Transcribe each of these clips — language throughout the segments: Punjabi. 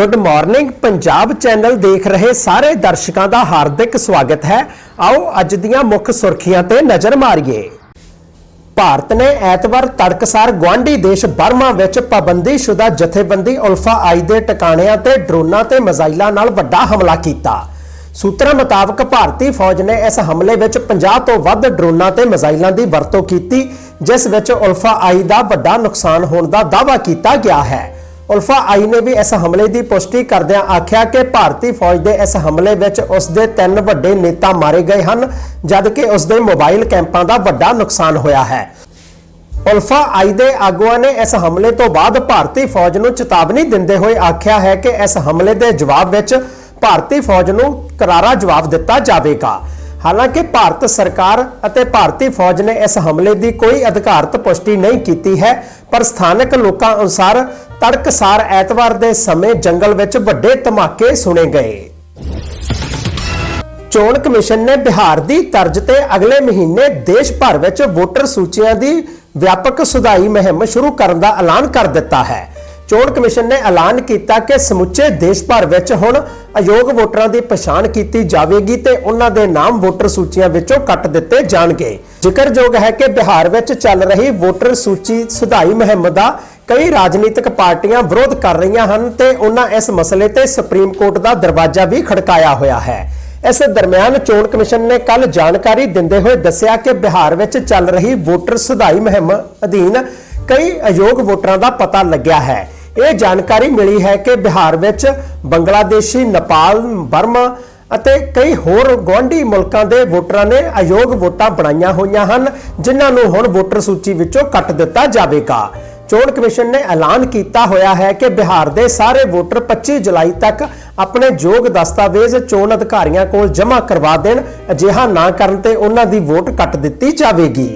ਗੁੱਡ ਮਾਰਨਿੰਗ ਪੰਜਾਬ ਚੈਨਲ ਦੇਖ ਰਹੇ ਸਾਰੇ ਦਰਸ਼ਕਾਂ ਦਾ ਹਾਰਦਿਕ ਸਵਾਗਤ ਹੈ। ਆਓ ਅੱਜ ਦੀਆਂ ਮੁੱਖ ਸੁਰਖੀਆਂ ਤੇ ਨਜ਼ਰ ਮਾਰੀਏ। ਭਾਰਤ ਨੇ ਐਤਵਾਰ ਤੜਕਸਾਰ ਗਵਾਂਢੀ ਦੇਸ਼ ਬਰਮਾ ਵਿੱਚ ਪਾਬੰਦੀਸ਼ੁਦਾ ਜਥੇਬੰਦੀ ਉਲਫਾ ਆਈ ਦੇ ਟਿਕਾਣਿਆਂ ਤੇ ਡਰੋਨਾਂ ਤੇ ਮਿਜ਼ਾਈਲਾਂ ਨਾਲ ਵੱਡਾ ਹਮਲਾ ਕੀਤਾ। ਸੂਤਰਾਂ ਮੁਤਾਬਕ ਭਾਰਤੀ ਫੌਜ ਨੇ ਇਸ ਹਮਲੇ ਵਿੱਚ 50 ਤੋਂ ਵੱਧ ਡਰੋਨਾਂ ਤੇ ਮਿਜ਼ਾਈਲਾਂ ਦੀ ਵਰਤੋਂ ਕੀਤੀ, ਜਿਸ ਵਿੱਚ ਉਲਫਾ ਆਈ ਦਾ ਵੱਡਾ ਨੁਕਸਾਨ ਹੋਣ ਦਾ ਦਾਅਵਾ ਕੀਤਾ ਗਿਆ ਹੈ। ਉਲਫਾ ਆਈ ਨੇ ਵੀ ਇਸ ਹਮਲੇ ਦੀ ਪੁਸ਼ਟੀ ਕਰਦਿਆਂ ਆਖਿਆ ਕਿ ਭਾਰਤੀ ਫੌਜ ਦੇ ਇਸ ਹਮਲੇ ਵਿੱਚ ਉਸ ਦੇ ਤਿੰਨ ਵੱਡੇ ਨੇਤਾ ਮਾਰੇ ਗਏ ਹਨ ਜਦਕਿ ਉਸ ਦੇ ਮੋਬਾਈਲ ਕੈਂਪਾਂ ਦਾ ਵੱਡਾ ਨੁਕਸਾਨ ਹੋਇਆ ਹੈ। ਉਲਫਾ ਆਈ ਦੇ ਆਗੂਆਂ ਨੇ ਇਸ ਹਮਲੇ ਤੋਂ ਬਾਅਦ ਭਾਰਤੀ ਫੌਜ ਨੂੰ ਚੇਤਾਵਨੀ ਦਿੰਦੇ ਹੋਏ ਆਖਿਆ ਹੈ ਕਿ ਇਸ ਹਮਲੇ ਦੇ ਜਵਾਬ ਵਿੱਚ ਭਾਰਤੀ ਫੌਜ ਨੂੰ ਕਰਾਰਾ ਜਵਾਬ ਦਿੱਤਾ ਜਾਵੇਗਾ। ਹਾਲਾਂਕਿ ਭਾਰਤ ਸਰਕਾਰ ਅਤੇ ਭਾਰਤੀ ਫੌਜ ਨੇ ਇਸ ਹਮਲੇ ਦੀ ਕੋਈ ਅਧਿਕਾਰਤ ਪੁਸ਼ਟੀ ਨਹੀਂ ਕੀਤੀ ਹੈ, ਪਰ ਸਥਾਨਕ ਲੋਕਾਂ ਅਨੁਸਾਰ ਤੜਕਸਾਰ ਐਤਵਾਰ ਦੇ ਸਮੇਂ ਜੰਗਲ ਵਿੱਚ ਵੱਡੇ ਧਮਾਕੇ ਸੁਣੇ ਗਏ। ਚੋਣ ਕਮਿਸ਼ਨ ਨੇ ਬਿਹਾਰ ਦੀ ਤਰਜ਼ ਤੇ ਅਗਲੇ ਮਹੀਨੇ ਦੇਸ਼ ਭਰ ਵਿੱਚ ਵੋਟਰ ਸੂਚੀਆਂ ਦੀ ਵਿਆਪਕ ਸੁਧਾਈ ਮੁਹਿੰਮ ਸ਼ੁਰੂ ਕਰਨ ਦਾ ਐਲਾਨ ਕਰ ਦਿੱਤਾ ਹੈ। ਚੋਣ ਕਮਿਸ਼ਨ ਨੇ ਐਲਾਨ ਕੀਤਾ ਕਿ ਸਮੁੱਚੇ ਦੇਸ਼ ਭਰ ਵਿੱਚ ਹੁਣ ਅਯੋਗ ਵੋਟਰਾਂ ਦੀ ਪਛਾਣ ਕੀਤੀ ਜਾਵੇਗੀ ਤੇ ਉਹਨਾਂ ਦੇ ਨਾਮ ਵੋਟਰ ਸੂਚੀਆਂ ਵਿੱਚੋਂ ਕੱਟ ਦਿੱਤੇ ਜਾਣਗੇ। ਜ਼ਿਕਰਯੋਗ ਹੈ ਕਿ ਬਿਹਾਰ ਵਿੱਚ ਚੱਲ ਰਹੀ ਵੋਟਰ ਸੂਚੀ ਸੁਧਾਈ ਮੁਹਿੰਮ ਦਾ ਕਈ ਰਾਜਨੀਤਿਕ ਪਾਰਟੀਆਂ ਵਿਰੋਧ ਕਰ ਰਹੀਆਂ ਹਨ ਤੇ ਉਹਨਾਂ ਇਸ ਮਸਲੇ ਤੇ ਸੁਪਰੀਮ ਕੋਰਟ ਦਾ ਦਰਵਾਜ਼ਾ ਵੀ ਖੜਕਾਇਆ ਹੋਇਆ ਹੈ। ਇਸ ਦਰਮਿਆਨ ਚੋਣ ਕਮਿਸ਼ਨ ਨੇ ਕੱਲ ਜਾਣਕਾਰੀ ਦਿੰਦੇ ਹੋਏ ਦੱਸਿਆ ਕਿ ਬਿਹਾਰ ਵਿੱਚ ਚੱਲ ਰਹੀ ਵੋਟਰ ਸੁਧਾਈ ਮੁਹਿੰਮ ਅਧੀਨ ਕਈ ਅਯੋਗ ਵੋਟਰਾਂ ਦਾ ਪਤਾ ਲੱਗਿਆ ਹੈ। ਇਹ ਜਾਣਕਾਰੀ ਮਿਲੀ ਹੈ ਕਿ ਬਿਹਾਰ ਵਿੱਚ ਬੰਗਲਾਦੇਸ਼ੀ, ਨੇਪਾਲ, ਬਰਮਾ ਅਤੇ ਕਈ ਹੋਰ ਗੁਆਂਢੀ ਮੁਲਕਾਂ ਦੇ ਵੋਟਰਾਂ ਨੇ ਅਯੋਗ ਵੋਟਾਂ ਬਣਾਈਆਂ ਹੋਈਆਂ ਹਨ, ਜਿਨ੍ਹਾਂ ਨੂੰ ਹੁਣ ਵੋਟਰ ਸੂਚੀ ਵਿੱਚੋਂ ਕੱਟ ਦਿੱਤਾ ਜਾਵੇਗਾ। ਚੋਣ ਕਮਿਸ਼ਨ ਨੇ ਐਲਾਨ ਕੀਤਾ ਹੋਇਆ ਹੈ ਕਿ ਬਿਹਾਰ ਦੇ ਸਾਰੇ ਵੋਟਰ 25 ਜੁਲਾਈ ਤੱਕ ਆਪਣੇ ਯੋਗ ਦਸਤਾਵੇਜ਼ ਚੋਣ ਅਧਿਕਾਰੀਆਂ ਕੋਲ ਜਮ੍ਹਾਂ ਕਰਵਾ ਦੇਣ, ਅਜਿਹਾ ਨਾ ਕਰਨ ਤੇ ਉਹਨਾਂ ਦੀ ਵੋਟ ਕੱਟ ਦਿੱਤੀ ਜਾਵੇਗੀ।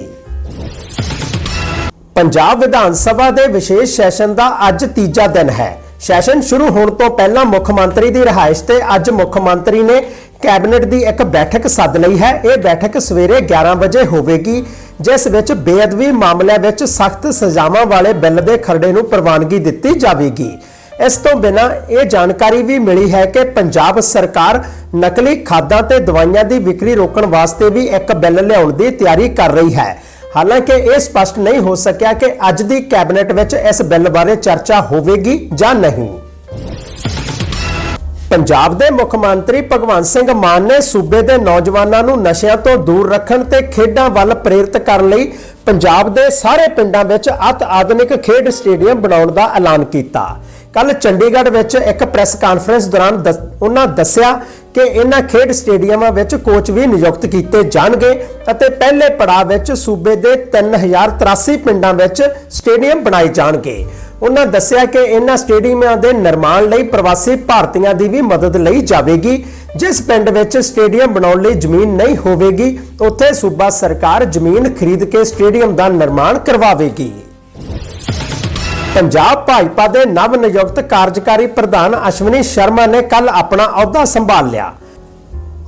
ਪੰਜਾਬ ਵਿਧਾਨ ਸਭਾ ਦੇ ਵਿਸ਼ੇਸ਼ ਸੈਸ਼ਨ ਦਾ ਅੱਜ ਤੀਜਾ ਦਿਨ ਹੈ। ਸੈਸ਼ਨ ਸ਼ੁਰੂ ਹੋਣ ਤੋਂ ਪਹਿਲਾਂ ਮੁੱਖ ਮੰਤਰੀ ਦੀ ਰਿਹਾਇਸ਼ ਤੇ ਅੱਜ ਮੁੱਖ ਮੰਤਰੀ ਨੇ ਕੈਬਨਿਟ ਦੀ ਇੱਕ ਬੈਠਕ ਸੱਦ ਲਈ ਹੈ। ਇਹ ਬੈਠਕ ਸਵੇਰੇ 11 ਵਜੇ ਹੋਵੇਗੀ। ਜਿਸ ਵਿੱਚ ਬੇਅਦਬੀ ਮਾਮਲਿਆਂ ਵਿੱਚ ਸਖਤ ਸਜ਼ਾਵਾਂ ਵਾਲੇ ਬਿੱਲ ਦੇ ਖਰੜੇ ਨੂੰ ਪ੍ਰਵਾਨਗੀ ਦਿੱਤੀ ਜਾਵੇਗੀ। ਇਸ ਤੋਂ ਬਿਨਾਂ ਇਹ ਜਾਣਕਾਰੀ ਵੀ ਮਿਲੀ ਹੈ ਕਿ ਪੰਜਾਬ ਸਰਕਾਰ ਨਕਲੀ ਖਾਦਾਂ ਤੇ ਦਵਾਈਆਂ ਦੀ ਵਿਕਰੀ ਰੋਕਣ ਵਾਸਤੇ ਵੀ ਇੱਕ ਬਿੱਲ ਲਿਆਉਣ ਦੀ ਤਿਆਰੀ ਕਰ ਰਹੀ ਹੈ। ਹਾਲਾਂਕਿ ਇਹ ਸਪਸ਼ਟ ਨਹੀਂ ਹੋ ਸਕਿਆ ਕਿ ਅੱਜ ਦੀ ਕੈਬਨਿਟ ਵਿੱਚ ਇਸ ਬਿੱਲ ਬਾਰੇ ਚਰਚਾ ਹੋਵੇਗੀ ਜਾਂ ਨਹੀਂ। ਪੰਜਾਬ ਦੇ ਮੁੱਖ ਮੰਤਰੀ ਭਗਵੰਤ ਸਿੰਘ ਮਾਨ ਨੇ ਸੂਬੇ ਦੇ ਨੌਜਵਾਨਾਂ ਨੂੰ ਨਸ਼ਿਆਂ ਤੋਂ ਦੂਰ ਰੱਖਣ ਤੇ ਖੇਡਾਂ ਵੱਲ ਪ੍ਰੇਰਿਤ ਕਰਨ ਲਈ ਪੰਜਾਬ ਦੇ ਸਾਰੇ ਪਿੰਡਾਂ ਵਿੱਚ ਅਤ ਆਧੁਨਿਕ ਖੇਡ ਸਟੇਡੀਅਮ ਬਣਾਉਣ ਦਾ ਐਲਾਨ ਕੀਤਾ। ਕੱਲ ਚੰਡੀਗੜ੍ਹ ਵਿੱਚ ਇੱਕ ਪ੍ਰੈਸ ਕਾਨਫਰੰਸ ਦੌਰਾਨ ਦੱਸ- ਉਹਨਾਂ ਦੱਸਿਆ ਕਿ ਇਹਨਾਂ ਖੇਡ ਸਟੇਡੀਅਮਾਂ ਵਿੱਚ ਕੋਚ ਵੀ ਨਿਯੁਕਤ ਕੀਤੇ ਜਾਣਗੇ ਅਤੇ ਪਹਿਲੇ ਪੜਾਅ ਵਿੱਚ ਸੂਬੇ ਦੇ 3083 ਪਿੰਡਾਂ ਵਿੱਚ ਸਟੇਡੀਅਮ ਬਣਾਏ ਜਾਣਗੇ। ਉਹਨਾਂ ਦੱਸਿਆ ਕਿ ਇਹਨਾਂ ਸਟੇਡੀਅਮਾਂ ਦੇ ਨਿਰਮਾਣ ਲਈ ਪ੍ਰਵਾਸੀ ਭਾਰਤੀਆਂ ਦੀ ਵੀ ਮਦਦ ਲਈ ਜਾਵੇਗੀ। ਜਿਸ ਪਿੰਡ ਵਿੱਚ ਸਟੇਡੀਅਮ ਬਣਾਉਣ ਲਈ ਜ਼ਮੀਨ ਨਹੀਂ ਹੋਵੇਗੀ, ਉੱਥੇ ਸੂਬਾ ਸਰਕਾਰ ਜ਼ਮੀਨ ਖਰੀਦ ਕੇ ਸਟੇਡੀਅਮ ਦਾ ਨਿਰਮਾਣ ਕਰਵਾਵੇਗੀ। ਪੰਜਾਬ ਭਾਜਪਾ ਦੇ ਨਵ ਨਿਯੁਕਤ ਕਾਰਜਕਾਰੀ ਪ੍ਰਧਾਨ ਅਸ਼ਵਨੀ ਸ਼ਰਮਾ ਨੇ ਕੱਲ ਆਪਣਾ ਅਹੁਦਾ ਸੰਭਾਲ ਲਿਆ।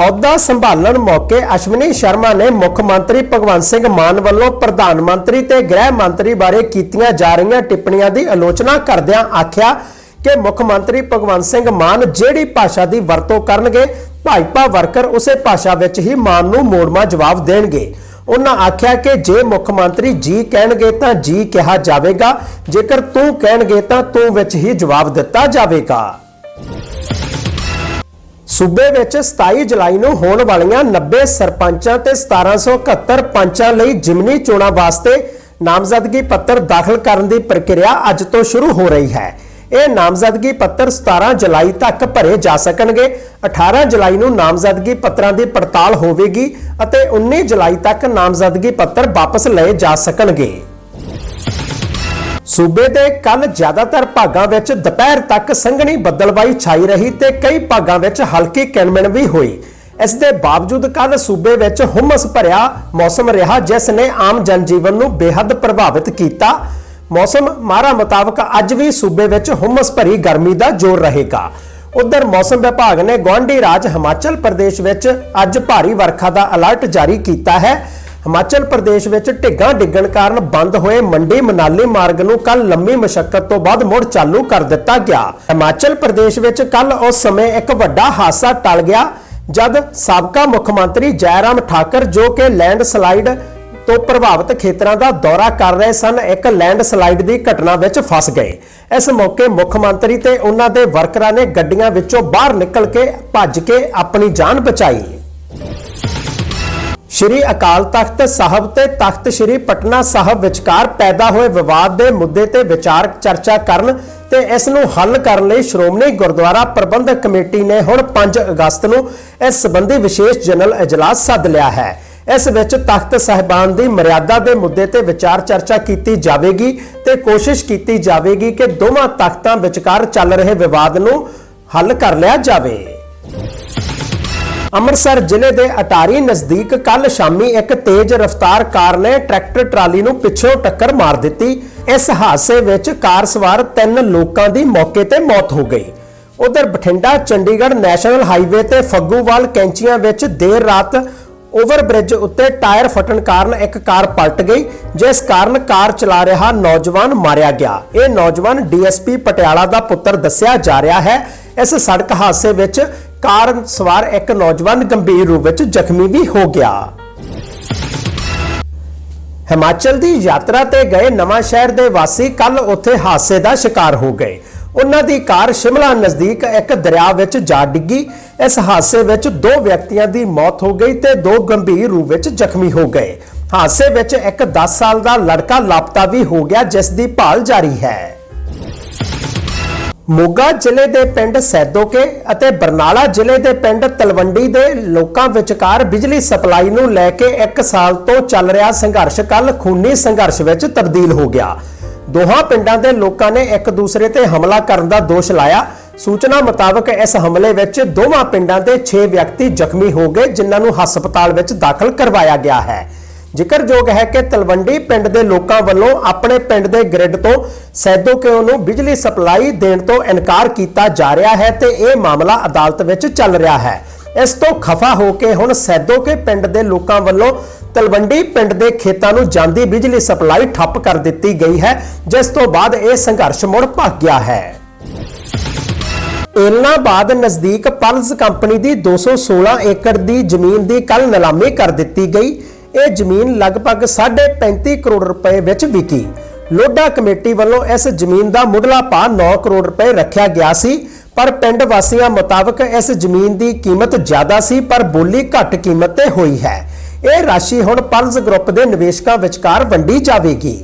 ਅਹੁਦਾ ਸੰਭਾਲਣ ਮੌਕੇ ਅਸ਼ਵਨੀ ਸ਼ਰਮਾ ਨੇ ਮੁੱਖ ਮੰਤਰੀ ਭਗਵੰਤ ਸਿੰਘ ਮਾਨ ਵੱਲੋਂ ਪ੍ਰਧਾਨ ਮੰਤਰੀ ਤੇ ਗ੍ਰਹਿ ਮੰਤਰੀ ਬਾਰੇ ਕੀਤੀਆਂ ਜਾ ਰਹੀਆਂ ਟਿੱਪਣੀਆਂ ਦੀ ਆਲੋਚਨਾ ਕਰਦਿਆਂ ਆਖਿਆ ਕਿ ਮੁੱਖ ਮੰਤਰੀ ਭਗਵੰਤ ਸਿੰਘ ਮਾਨ ਜਿਹੜੀ ਭਾਸ਼ਾ ਦੀ ਵਰਤੋਂ ਕਰਨਗੇ, ਭਾਜਪਾ ਵਰਕਰ ਉਸੇ ਭਾਸ਼ਾ ਵਿੱਚ ਹੀ ਮਾਨ ਨੂੰ ਮੋੜਮਾ ਜਵਾਬ ਦੇਣਗੇ। ਉਹਨਾਂ ਆਖਿਆ ਕਿ ਜੇ ਮੁੱਖ ਮੰਤਰੀ ਜੀ ਕਹਿਣਗੇ ਤਾਂ ਜੀ ਕਿਹਾ ਜਾਵੇਗਾ, ਜੇਕਰ ਤੂੰ ਕਹਿਣਗੇ ਤਾਂ ਤੂੰ ਵਿੱਚ ਹੀ ਜਵਾਬ ਦਿੱਤਾ ਜਾਵੇਗਾ। ਸੂਬੇ ਵਿੱਚ 27 ਜੁਲਾਈ ਨੂੰ ਹੋਣ ਵਾਲੀਆਂ 90 ਸਰਪੰਚਾਂ ਤੇ 1771 ਪੰਚਾਂ ਲਈ ਜਿਮਨੀ ਚੋਣਾਂ ਵਾਸਤੇ ਨਾਮਜ਼ਦਗੀ ਪੱਤਰ ਦਾਖਲ ਕਰਨ ਦੀ ਪ੍ਰਕਿਰਿਆ ਅੱਜ ਤੋਂ ਸ਼ੁਰੂ ਹੋ ਰਹੀ ਹੈ। ਇਹ ਨਾਮਜ਼ਦਗੀ ਪੱਤਰ 17 ਜੁਲਾਈ ਤੱਕ ਭਰੇ ਜਾ ਸਕਣਗੇ। 18 ਜੁਲਾਈ ਨੂੰ ਨਾਮਜ਼ਦਗੀ ਪੱਤਰਾਂ ਦੀ ਪੜਤਾਲ ਹੋਵੇਗੀ ਅਤੇ 19 ਜੁਲਾਈ ਤੱਕ ਨਾਮਜ਼ਦਗੀ ਪੱਤਰ ਵਾਪਸ ਲਏ ਜਾ ਸਕਣਗੇ। ਸੂਬੇ ਦੇ ਕੱਲ ਜ਼ਿਆਦਾਤਰ ਭਾਗਾਂ ਵਿੱਚ ਦੁਪਹਿਰ ਤੱਕ ਸੰਘਣੀ ਬੱਦਲਬਾਈ ਛਾਈ ਰਹੀ ਤੇ ਕਈ ਭਾਗਾਂ ਵਿੱਚ ਹਲਕੀ ਕਿਣਮਿਣ ਵੀ ਹੋਈ। ਇਸ ਦੇ ਬਾਵਜੂਦ ਕੱਲ ਸੂਬੇ ਵਿੱਚ ਹੁਮਸ ਭਰਿਆ ਮੌਸਮ ਰਿਹਾ, ਜਿਸ ਨੇ ਆਮ ਜਨਜੀਵਨ ਨੂੰ ਬੇਹੱਦ ਪ੍ਰਭਾਵਿਤ ਕੀਤਾ। ਮੌਸਮ ਮਾਰਾ ਮੁਤਾਬਕ ਅੱਜ ਵੀ ਸੂਬੇ ਵਿੱਚ ਹੁਮਸ ਭਰੀ ਗਰਮੀ ਦਾ ਜ਼ੋਰ ਰਹੇਗਾ। ਉਧਰ ਮੌਸਮ ਵਿਭਾਗ ਨੇ ਗੁਆਂਢੀ ਰਾਜ ਹਿਮਾਚਲ ਪ੍ਰਦੇਸ਼ ਵਿੱਚ ਅੱਜ ਭਾਰੀ ਵਰਖਾ ਦਾ ਅਲਰਟ ਜਾਰੀ ਕੀਤਾ ਹੈ। ਹਿਮਾਚਲ ਪ੍ਰਦੇਸ਼ ਵਿੱਚ ਢਿੱਗਾਂ ਡਿੱਗਣ ਕਾਰਨ ਬੰਦ ਹੋਏ ਮੰਡੀ ਮਨਾਲੀ ਮਾਰਗ ਨੂੰ ਕੱਲ ਲੰਮੀ ਮਸ਼ੱਕਤ ਤੋਂ ਬਾਅਦ ਮੁੜ ਚਾਲੂ ਕਰ ਦਿੱਤਾ ਗਿਆ। ਹਿਮਾਚਲ ਪ੍ਰਦੇਸ਼ ਵਿੱਚ ਕੱਲ ਉਸ ਸਮੇਂ ਇੱਕ ਵੱਡਾ ਹਾਦਸਾ ਟਲ ਗਿਆ, ਜਦ ਸਾਬਕਾ ਮੁੱਖ ਮੰਤਰੀ ਜੈਰਾਮ ਠਾਕਰ ਜੋ ਕਿ ਲੈਂਡ ਸਲਾਈਡ ਤੋਂ ਪ੍ਰਭਾਵਿਤ ਖੇਤਰਾਂ ਦਾ ਦੌਰਾ ਕਰ ਰਹੇ ਸਨ, ਇੱਕ ਲੈਂਡ ਸਲਾਈਡ ਦੀ ਘਟਨਾ ਵਿੱਚ ਫਸ ਗਏ। ਇਸ ਮੌਕੇ ਮੁੱਖ ਮੰਤਰੀ ਤੇ ਉਹਨਾਂ ਦੇ ਵਰਕਰਾਂ ਨੇ ਗੱਡੀਆਂ ਵਿੱਚੋਂ ਬਾਹਰ ਨਿਕਲ ਕੇ ਭੱਜ ਕੇ ਆਪਣੀ ਜਾਨ ਬਚਾਈ। ਸ਼੍ਰੀ ਅਕਾਲ ਤਖਤ ਸਾਹਿਬ ਤੇ ਤਖਤ ਸ਼੍ਰੀ ਪਟਨਾ ਸਾਹਿਬ ਵਿਚਕਾਰ ਪੈਦਾ ਹੋਏ ਵਿਵਾਦ ਦੇ ਮੁੱਦੇ ਤੇ ਵਿਚਾਰ ਚਰਚਾ ਕਰਨ ਤੇ ਇਸ ਨੂੰ ਹੱਲ ਕਰਨ ਲਈ ਸ਼੍ਰੋਮਣੀ ਗੁਰਦੁਆਰਾ ਪ੍ਰਬੰਧਕ ਕਮੇਟੀ ਨੇ ਹੁਣ 5 ਅਗਸਤ ਨੂੰ ਇਸ ਸੰਬੰਧੀ ਵਿਸ਼ੇਸ਼ ਜਨਰਲ ਇਜਲਾਸ ਸੱਦ ਲਿਆ ਹੈ। ਇਸ ਵਿੱਚ ਤਖਤ ਸਹਿਬਾਨ ਦੀ ਮਰਿਆਦਾ ਦੇ ਮੁੱਦੇ ਤੇ ਵਿਚਾਰ ਚਰਚਾ ਕੀਤੀ ਜਾਵੇਗੀ ਤੇ ਕੋਸ਼ਿਸ਼ ਕੀਤੀ ਜਾਵੇਗੀ ਕਿ ਦੋਵਾਂ ਤਖਤਾਂ ਵਿਚਕਾਰ ਚੱਲ ਰਹੇ ਵਿਵਾਦ ਨੂੰ ਹੱਲ ਕਰ ਲਿਆ ਜਾਵੇ। ਅੰਮ੍ਰਿਤਸਰ ਜ਼ਿਲ੍ਹੇ ਦੇ ਅਟਾਰੀ ਨਜ਼ਦੀਕ ਕੱਲ ਸ਼ਾਮੀ ਇੱਕ ਤੇਜ਼ ਰਫ਼ਤਾਰ ਕਾਰ ਨੇ ਟਰੈਕਟਰ ਟਰਾਲੀ ਨੂੰ ਪਿੱਛੋਂ ਟੱਕਰ ਮਾਰ ਦਿੱਤੀ। ਇਸ ਹਾਦਸੇ ਵਿੱਚ ਕਾਰ ਸਵਾਰ ਤਿੰਨ ਲੋਕਾਂ ਦੀ ਮੌਕੇ ਤੇ ਮੌਤ ਹੋ ਗਈ। ਉਧਰ ਬਠਿੰਡਾ, ਚੰਡੀਗੜ੍ਹ ਨੈਸ਼ਨਲ ਹਾਈਵੇ ਤੇ ਫੱਗੂਵਾਲ ਕੈਂਚੀਆਂ ਵਿੱਚ ਦੇਰ ਰਾਤ ਓਵਰਬ੍ਰਿਜ ਉੱਤੇ ਟਾਇਰ ਫਟਣ ਕਾਰਨ ਇੱਕ ਕਾਰ ਪਲਟ ਗਈ, ਜਿਸ ਕਾਰਨ ਕਾਰ ਚਲਾ ਰਿਹਾ ਨੌਜਵਾਨ ਮਾਰਿਆ ਗਿਆ। ਇਹ ਨੌਜਵਾਨ ਡੀਐਸਪੀ ਪਟਿਆਲਾ ਦਾ ਪੁੱਤਰ ਦੱਸਿਆ ਜਾ ਰਿਹਾ ਹੈ। ਇਸ ਸੜਕ ਹਾਦਸੇ ਵਿੱਚ ਕਾਰ ਸਵਾਰ ਇੱਕ ਨੌਜਵਾਨ ਗੰਭੀਰ ਰੂਪ ਵਿੱਚ ਜ਼ਖਮੀ ਵੀ ਹੋ ਗਿਆ। ਹਿਮਾਚਲ ਦੀ ਯਾਤਰਾ ਤੇ ਗਏ ਨਵਾਂ ਸ਼ਹਿਰ ਦੇ ਵਾਸੀ ਕੱਲ ਉੱਥੇ ਹਾਦਸੇ ਦਾ ਸ਼ਿਕਾਰ ਹੋ ਗਏ। ਉਹਨਾਂ ਦੀ ਕਾਰ ਸ਼ਿਮਲਾ ਨਜ਼ਦੀਕ ਇੱਕ ਦਰਿਆ ਵਿੱਚ ਜਾ ਡਿੱਗੀ। ਇਸ ਹਾਦਸੇ ਵਿੱਚ ਦੋ ਵਿਅਕਤੀਆਂ ਦੀ ਮੌਤ ਹੋ ਗਈ ਤੇ ਦੋ ਗੰਭੀਰ ਰੂਪ ਵਿੱਚ ਜ਼ਖਮੀ ਹੋ ਗਏ। ਹਾਦਸੇ ਵਿੱਚ ਇੱਕ 10 ਸਾਲ ਦਾ ਲੜਕਾ ਲਾਪਤਾ ਵੀ ਹੋ ਗਿਆ, ਜਿਸ ਦੀ ਭਾਲ ਜਾਰੀ ਹੈ। ਮੋਗਾ ਜ਼ਿਲ੍ਹੇ ਦੇ ਪਿੰਡ ਸੈਦੋਕੇ ਅਤੇ ਬਰਨਾਲਾ ਜ਼ਿਲ੍ਹੇ ਦੇ ਪਿੰਡ ਤਲਵੰਡੀ ਦੇ ਲੋਕਾਂ ਵਿਚਕਾਰ ਬਿਜਲੀ ਸਪਲਾਈ ਨੂੰ ਲੈ ਕੇ 1 ਸਾਲ ਤੋਂ ਚੱਲ ਰਿਹਾ ਸੰਘਰਸ਼। ਕੱਲ ਖੂਨੀ ਸੰਘਰਸ਼ ਵਿੱਚ ਤਬਦੀਲ ਹੋ ਗਿਆ। ਦੋਹਾਂ ਪਿੰਡਾਂ ਦੇ ਲੋਕਾਂ ਨੇ ਇੱਕ ਦੂਸਰੇ ਤੇ ਹਮਲਾ ਕਰਨ ਦਾ ਦੋਸ਼ ਲਾਇਆ। ਸੂਚਨਾ ਮੁਤਾਬਕ ਇਸ ਹਮਲੇ ਵਿੱਚ ਦੋਵਾਂ ਪਿੰਡਾਂ ਦੇ 6 ਵਿਅਕਤੀ ਜ਼ਖਮੀ ਹੋ ਗਏ, ਜਿਨ੍ਹਾਂ ਨੂੰ ਹਸਪਤਾਲ ਵਿੱਚ ਦਾਖਲ ਕਰਵਾਇਆ ਗਿਆ ਹੈ। ਜ਼ਿਕਰਯੋਗ ਹੈ ਕਿ ਤਲਵੰਡੀ ਪਿੰਡ ਦੇ ਲੋਕਾਂ ਵੱਲੋਂ ਆਪਣੇ ਪਿੰਡ ਦੇ ਗ੍ਰਿਡ ਤੋਂ ਸੈਦੋਕਿਓ ਨੂੰ ਬਿਜਲੀ ਸਪਲਾਈ ਦੇਣ ਤੋਂ ਇਨਕਾਰ ਕੀਤਾ ਜਾ ਰਿਹਾ ਹੈ ਤੇ ਇਹ ਮਾਮਲਾ ਅਦਾਲਤ ਵਿੱਚ ਚੱਲ ਰਿਹਾ ਹੈ। ਇਸ ਤੋਂ ਖਫਾ ਹੋ ਕੇ ਹੁਣ ਸੈਦੋਕੇ ਪਿੰਡ ਦੇ ਲੋਕਾਂ ਵੱਲੋਂ ਤਲਵੰਡੀ ਪਿੰਡ ਦੇ ਖੇਤਾਂ ਨੂੰ ਜਾਂਦੀ ਬਿਜਲੀ ਸਪਲਾਈ ਠੱਪ ਕਰ ਦਿੱਤੀ ਗਈ ਹੈ, ਜਿਸ ਤੋਂ ਬਾਅਦ ਇਹ ਸੰਘਰਸ਼ ਮੁੜ ਭੱਗ ਗਿਆ ਹੈ। ਏਲਨਾਬਾਦ ਨਜ਼ਦੀਕ ਪਲਜ਼ ਕੰਪਨੀ ਦੀ 216 ਏਕੜ ਦੀ ਜ਼ਮੀਨ ਦੀ ਕੱਲ ਨਿਲਾਮੀ ਕਰ ਦਿੱਤੀ ਗਈ। ਇਹ ਜ਼ਮੀਨ ਲਗਭਗ 35 ਕਰੋੜ ਰੁਪਏ ਵਿੱਚ ਵਿਕੀ। ਲੋਡਾ ਕਮੇਟੀ ਵੱਲੋਂ ਇਸ ਜ਼ਮੀਨ ਦਾ ਮੁੱਢਲਾ ਭਾਅ 9 ਕਰੋੜ ਰੁਪਏ ਰੱਖਿਆ ਗਿਆ ਸੀ, ਪਰ ਪਿੰਡ ਵਾਸੀਆਂ ਮੁਤਾਬਕ ਇਸ ਜ਼ਮੀਨ ਦੀ ਕੀਮਤ ਜ਼ਿਆਦਾ ਸੀ, ਪਰ ਬੋਲੀ ਘੱਟ ਕੀਮਤ ਤੇ ਹੋਈ ਹੈ। ਇਹ ਰਾਸ਼ੀ ਹੁਣ ਪਲਸ ਗਰੁੱਪ ਦੇ ਨਿਵੇਸ਼ਕਾਂ ਵਿਚਕਾਰ ਵੰਡੀ ਜਾਵੇਗੀ।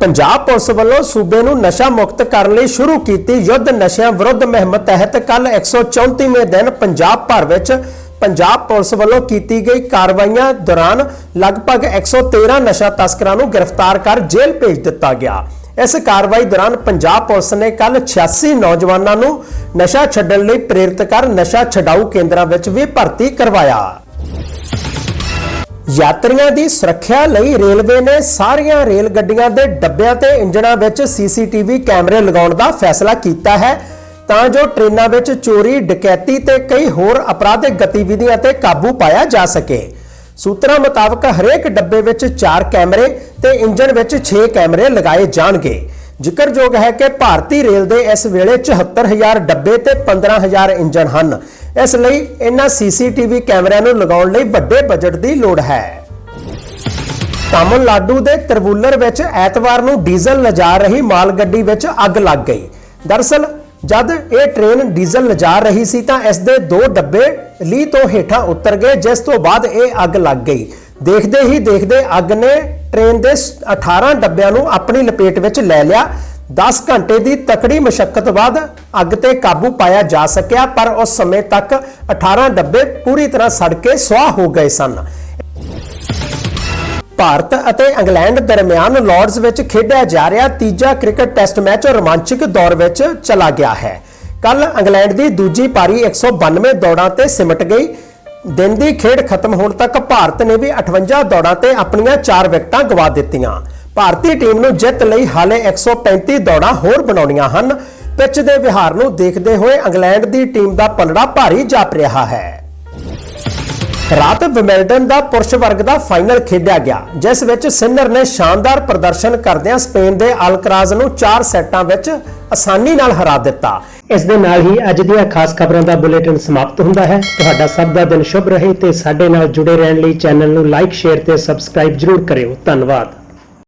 ਪੰਜਾਬ ਪੁਲਿਸ ਵੱਲੋਂ ਸੂਬੇ ਨੂੰ ਨਸ਼ਾ ਮੁਕਤ ਕਰਨ ਲਈ ਸ਼ੁਰੂ ਕੀਤੀ ਯੁੱਧ ਨਸ਼ਿਆਂ ਵਿਰੁੱਧ ਮੁਹਿੰਮ ਤਹਿਤ ਕੱਲ 134ਵੇਂ ਦਿਨ ਪੰਜਾਬ ਭਰ ਵਿੱਚ ਪੰਜਾਬ ਪੁਲਿਸ ਵੱਲੋਂ ਕੀਤੀ ਗਈ ਕਾਰਵਾਈਆਂ ਦੌਰਾਨ ਲਗਭਗ 113 ਨਸ਼ਾ ਤਸਕਰਾਂ ਨੂੰ ਗ੍ਰਿਫਤਾਰ ਕਰ ਜੇਲ੍ਹ ਭੇਜ ਦਿੱਤਾ ਗਿਆ। ਇਸ ਕਾਰਵਾਈ ਦੌਰਾਨ ਪੰਜਾਬ ਪੁਲਿਸ ਨੇ ਕੱਲ 86 ਨੌਜਵਾਨਾਂ ਨੂੰ ਨਸ਼ਾ ਛੱਡਣ ਲਈ ਪ੍ਰੇਰਿਤ ਕਰ ਨਸ਼ਾ ਛਡਾਊ ਕੇਂਦਰਾਂ ਵਿੱਚ ਵੀ ਭਰਤੀ ਕਰਵਾਇਆ। ਯਾਤਰੀਆਂ ਦੀ ਸੁਰੱਖਿਆ ਲਈ ਰੇਲਵੇ ਨੇ ਸਾਰੀਆਂ ਰੇਲ ਗੱਡੀਆਂ ਦੇ ਡੱਬਿਆਂ ਤੇ ਇੰਜਣਾਂ ਵਿੱਚ ਸੀਸੀਟੀਵੀ ਕੈਮਰੇ ਲਗਾਉਣ ਦਾ ਫੈਸਲਾ ਕੀਤਾ ਹੈ। ਤਾਂ ਜੋ ਟ੍ਰੇਨਾਂ ਵਿੱਚ ਚੋਰੀ, ਡਕੈਤੀ ਤੇ ਕਈ ਹੋਰ ਅਪਰਾਧਿਕ ਗਤੀਵਿਧੀਆਂ ਤੇ ਕਾਬੂ ਪਾਇਆ ਜਾ ਸਕੇ। ਸੂਤਰਾਂ ਮੁਤਾਬਕ ਹਰੇਕ ਡੱਬੇ ਵਿੱਚ 4 ਕੈਮਰੇ ਤੇ ਇੰਜਣ ਵਿੱਚ 6 ਕੈਮਰੇ ਲਗਾਏ ਜਾਣਗੇ। ਜ਼ਿਕਰਯੋਗ ਹੈ ਕਿ ਭਾਰਤੀ ਰੇਲ ਦੇ ਇਸ ਵੇਲੇ 74000 ਡੱਬੇ ਤੇ 15000 ਇੰਜਣ ਹਨ। ਇਸ ਲਈ ਇਹਨਾਂ ਸੀਸੀਟੀਵੀ ਕੈਮਰਿਆਂ ਨੂੰ ਲਗਾਉਣ ਲਈ ਵੱਡੇ ਬਜਟ ਦੀ ਲੋੜ ਹੈ। ਤਾਮਿਲਨਾਡੂ ਦੇ ਤਰਵੂਲਰ ਵਿੱਚ ਐਤਵਾਰ ਨੂੰ ਡੀਜ਼ਲ ਲਿਜਾ ਰਹੀ ਮਾਲ ਗੱਡੀ ਵਿੱਚ ਅੱਗ ਲੱਗ ਗਈ। ਦਰਸਲ ਜਦ ਇਹ ਟ੍ਰੇਨ ਡੀਜ਼ਲ ਲਿਜਾ ਰਹੀ ਸੀ ਤਾਂ ਇਸ ਦੇ ਦੋ ਡੱਬੇ ਲੀਹ ਤੋਂ ਹੇਠਾਂ ਉਤਰ ਗਏ, ਜਿਸ ਤੋਂ ਬਾਅਦ ਇਹ ਅੱਗ ਲੱਗ ਗਈ। ਦੇਖਦੇ ਹੀ ਦੇਖਦੇ ਅੱਗ ਨੇ ਟ੍ਰੇਨ ਦੇ 18 ਡੱਬਿਆਂ ਨੂੰ ਆਪਣੀ ਲਪੇਟ ਵਿੱਚ ਲੈ ਲਿਆ। 10 ਘੰਟੇ ਦੀ ਤਕੜੀ ਮਸ਼ੱਕਤ ਬਾਅਦ ਅੱਗ ਤੇ ਕਾਬੂ ਪਾਇਆ ਜਾ ਸਕਿਆ, ਪਰ ਉਸ ਸਮੇਂ ਤੱਕ 18 ਡੱਬੇ ਪੂਰੀ ਤਰ੍ਹਾਂ ਸੜ ਕੇ ਸੁਆਹ ਹੋ ਗਏ ਸਨ। ਭਾਰਤ ਅਤੇ ਇੰਗਲੈਂਡ ਦਰਮਿਆਨ ਲਾਰਡਸ ਵਿੱਚ ਖੇਡਿਆ ਜਾ ਰਿਹਾ ਤੀਜਾ ਕ੍ਰਿਕਟ ਟੈਸਟ ਮੈਚ ਰੋਮਾਂਚਕ ਦੌਰ ਵਿੱਚ ਚਲਾ ਗਿਆ ਹੈ। ਕੱਲ ਇੰਗਲੈਂਡ ਦੀ ਦੂਜੀ ਪਾਰੀ 192 ਦੌੜਾਂ ਤੇ ਸਿਮਟ ਗਈ। ਦਿਨ ਦੀ ਖੇਡ ਖਤਮ ਹੋਣ ਤੱਕ ਭਾਰਤ ਨੇ ਵੀ 58 ਦੌੜਾਂ ਤੇ ਆਪਣੀਆਂ 4 ਵਿਕਟਾਂ ਗਵਾ ਦਿੱਤੀਆਂ। ਭਾਰਤੀ ਟੀਮ ਨੂੰ ਜਿੱਤ ਲਈ ਹਾਲੇ 135 ਦੌੜਾਂ ਹੋਰ ਬਣਾਉਣੀਆਂ ਹਨ। ਪਿੱਚ ਦੇ ਵਿਹਾਰ ਨੂੰ ਦੇਖਦੇ ਹੋਏ ਇੰਗਲੈਂਡ ਦੀ ਟੀਮ ਦਾ ਪਲੜਾ ਭਾਰੀ ਜਾਪ ਰਿਹਾ ਹੈ। ਰਾਤ ਵਿਮਬਲਡਨ ਦਾ ਪੁਰਸ਼ ਵਰਗ ਦਾ ਫਾਈਨਲ ਖੇਡਿਆ ਗਿਆ, ਜਿਸ ਵਿੱਚ ਸਿਨਰ ਨੇ ਸ਼ਾਨਦਾਰ ਪ੍ਰਦਰਸ਼ਨ ਕਰਦਿਆਂ ਸਪੇਨ ਦੇ ਅਲਕਰਾਜ਼ ਨੂੰ 4 ਸੈੱਟਾਂ ਵਿੱਚ ਆਸਾਨੀ ਨਾਲ ਹਰਾ ਦਿੱਤਾ। ਇਸ ਦੇ ਨਾਲ ਹੀ ਅੱਜ ਦੀਆਂ ਖਾਸ ਖਬਰਾਂ ਦਾ ਬੁਲੇਟਿਨ ਸਮਾਪਤ ਹੁੰਦਾ ਹੈ। ਤੁਹਾਡਾ ਸਭ ਦਾ ਦਿਨ ਸ਼ੁਭ ਰਹੇ ਤੇ ਸਾਡੇ ਨਾਲ ਜੁੜੇ ਰਹਿਣ ਲਈ ਚੈਨਲ ਨੂੰ ਲਾਈਕ, ਸ਼ੇਅਰ ਤੇ ਸਬਸਕ੍ਰਾਈਬ ਜਰੂਰ ਕਰਿਓ। ਧੰਨਵਾਦ।